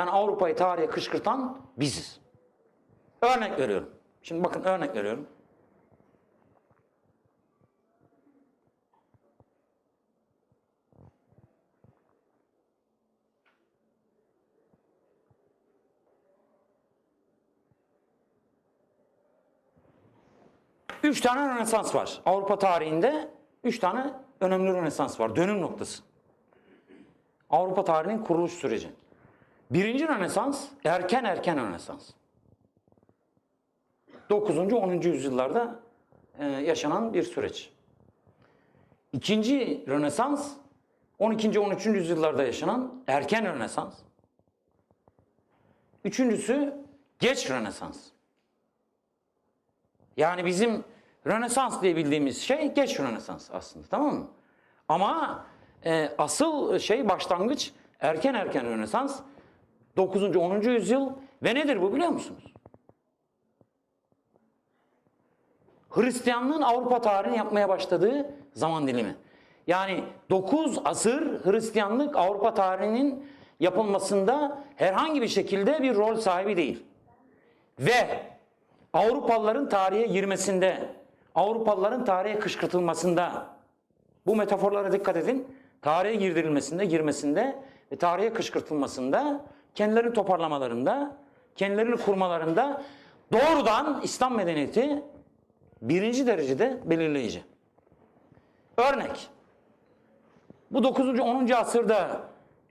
Yani Avrupa'yı tarihe kışkırtan biziz. Örnek veriyorum. Şimdi bakın örnek veriyorum. Üç tane Rönesans var. Avrupa tarihinde üç tane önemli Rönesans var. Dönüm noktası. Avrupa tarihinin kuruluş süreci. Birinci Rönesans, erken erken Rönesans. 9. 10. yüzyıllarda e, yaşanan bir süreç. İkinci Rönesans, 12. 13. yüzyıllarda yaşanan erken Rönesans. Üçüncüsü geç Rönesans. Yani bizim Rönesans diye bildiğimiz şey geç Rönesans aslında tamam mı? Ama e, asıl şey başlangıç erken erken Rönesans 9. 10. yüzyıl ve nedir bu biliyor musunuz? Hristiyanlığın Avrupa tarihini yapmaya başladığı zaman dilimi. Yani 9 asır Hristiyanlık Avrupa tarihinin yapılmasında herhangi bir şekilde bir rol sahibi değil. Ve Avrupalıların tarihe girmesinde, Avrupalıların tarihe kışkırtılmasında, bu metaforlara dikkat edin, tarihe girdirilmesinde, girmesinde ve tarihe kışkırtılmasında, kendilerini toparlamalarında, kendilerini kurmalarında doğrudan İslam medeniyeti birinci derecede belirleyici. Örnek, bu 9. 10. asırda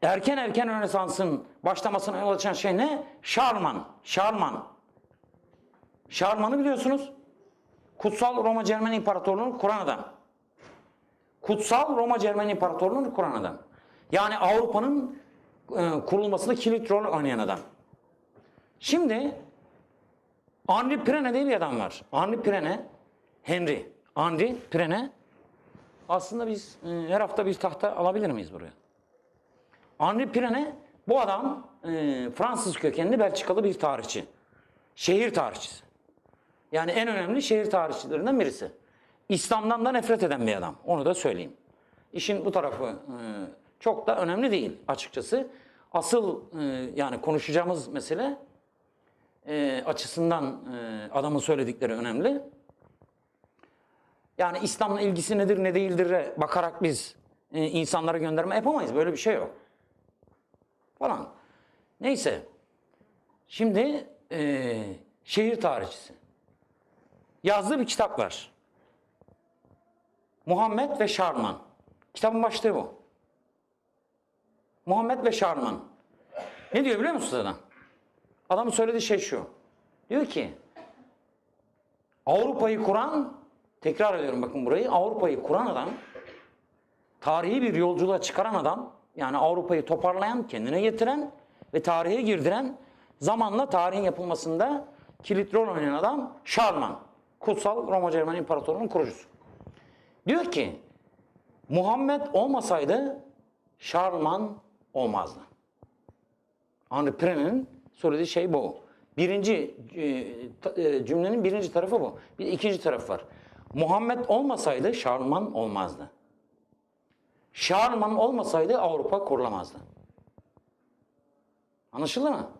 erken erken Rönesans'ın başlamasına yol açan şey ne? Şarman, Şarman. Şarman'ı biliyorsunuz. Kutsal Roma Cermen İmparatorluğu'nu kuran adam. Kutsal Roma Cermen İmparatorluğu'nu kuran adam. Yani Avrupa'nın kurulmasında kilit rol oynayan adam. Şimdi Henri Pirene diye bir adam var. Henri Pirene, Henry, Henri Pirene. Aslında biz e, her hafta bir tahta alabilir miyiz buraya? Henri Pirene bu adam e, Fransız kökenli Belçikalı bir tarihçi. Şehir tarihçisi. Yani en önemli şehir tarihçilerinden birisi. İslam'dan da nefret eden bir adam. Onu da söyleyeyim. İşin bu tarafı e, çok da önemli değil açıkçası. Asıl e, yani konuşacağımız mesele e, açısından e, adamın söyledikleri önemli. Yani İslam'la ilgisi nedir ne değildir bakarak biz insanlara gönderme yapamayız. Böyle bir şey yok. Falan. Neyse. Şimdi e, şehir tarihçisi. Yazdığı bir kitap var. Muhammed ve Şarman. Kitabın başlığı bu. Muhammed ve Şarman. Ne diyor biliyor musunuz adam? Adamın söylediği şey şu. Diyor ki Avrupa'yı kuran, tekrar ediyorum bakın burayı, Avrupa'yı kuran adam, tarihi bir yolculuğa çıkaran adam, yani Avrupa'yı toparlayan, kendine getiren ve tarihe girdiren, zamanla tarihin yapılmasında kilit rol oynayan adam Şarman. Kutsal Roma Cermen İmparatorluğu'nun kurucusu. Diyor ki Muhammed olmasaydı Şarman olmazdı. Henri Pirene'nin söylediği şey bu. Birinci e, e, cümlenin birinci tarafı bu. Bir ikinci taraf var. Muhammed olmasaydı Şarman olmazdı. Şarman olmasaydı Avrupa kurulamazdı. Anlaşıldı mı?